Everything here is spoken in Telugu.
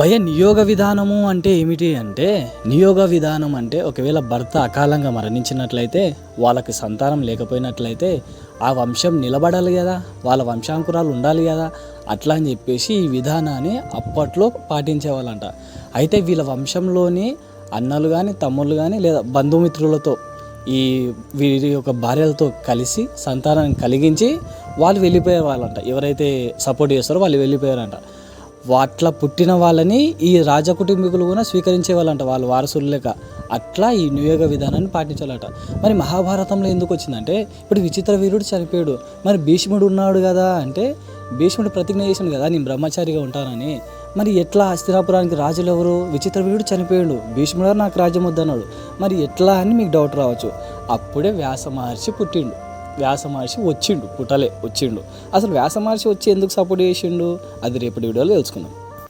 భయ నియోగ విధానము అంటే ఏమిటి అంటే నియోగ విధానం అంటే ఒకవేళ భర్త అకాలంగా మరణించినట్లయితే వాళ్ళకి సంతానం లేకపోయినట్లయితే ఆ వంశం నిలబడాలి కదా వాళ్ళ వంశాంకురాలు ఉండాలి కదా అట్లా అని చెప్పేసి ఈ విధానాన్ని అప్పట్లో పాటించేవాళ్ళంట. అయితే వీళ్ళ వంశంలోని అన్నలు కానీ తమ్ముళ్ళు కానీ లేదా బంధుమిత్రులతో ఈ వీరి యొక్క భార్యలతో కలిసి సంతానాన్ని కలిగించి వాళ్ళు వెళ్ళిపోయే వాళ్ళంట ఎవరైతే సపోర్ట్ చేస్తారో వాళ్ళు వెళ్ళిపోయారంట. అట్లా పుట్టిన వాళ్ళని ఈ రాజకుటుంబీకులు కూడా స్వీకరించే వాళ్ళంట వాళ్ళ వారసులు లేక అట్లా ఈ నియోగ విధానాన్ని పాటించాలట. మరి మహాభారతంలో ఎందుకు వచ్చిందంటే ఇప్పుడు విచిత్ర వీరుడు చనిపోయాడు. మరి భీష్ముడు ఉన్నాడు కదా అంటే భీష్ముడు ప్రతిజ్ఞ చేశాడు కదా నేను బ్రహ్మచారిగా ఉంటానని మరి ఎట్లా హస్తినాపురానికి రాజులు ఎవరు విచిత్ర వీరుడు చనిపోయాడు. భీష్ముడు నాకు రాజ్యం వద్దన్నాడు మరి ఎట్లా అని మీకు డౌట్ రావచ్చు. అప్పుడే వ్యాస మహర్షి పుట్టిండు. వ్యాస మహర్షి వచ్చిండు పుట్టలే వచ్చిండు. అసలు వ్యాస మహర్షి వచ్చి ఎందుకు సపోర్ట్ చేసిండు? అది రేపటి వీడియోలో తెలుసుకుందాం.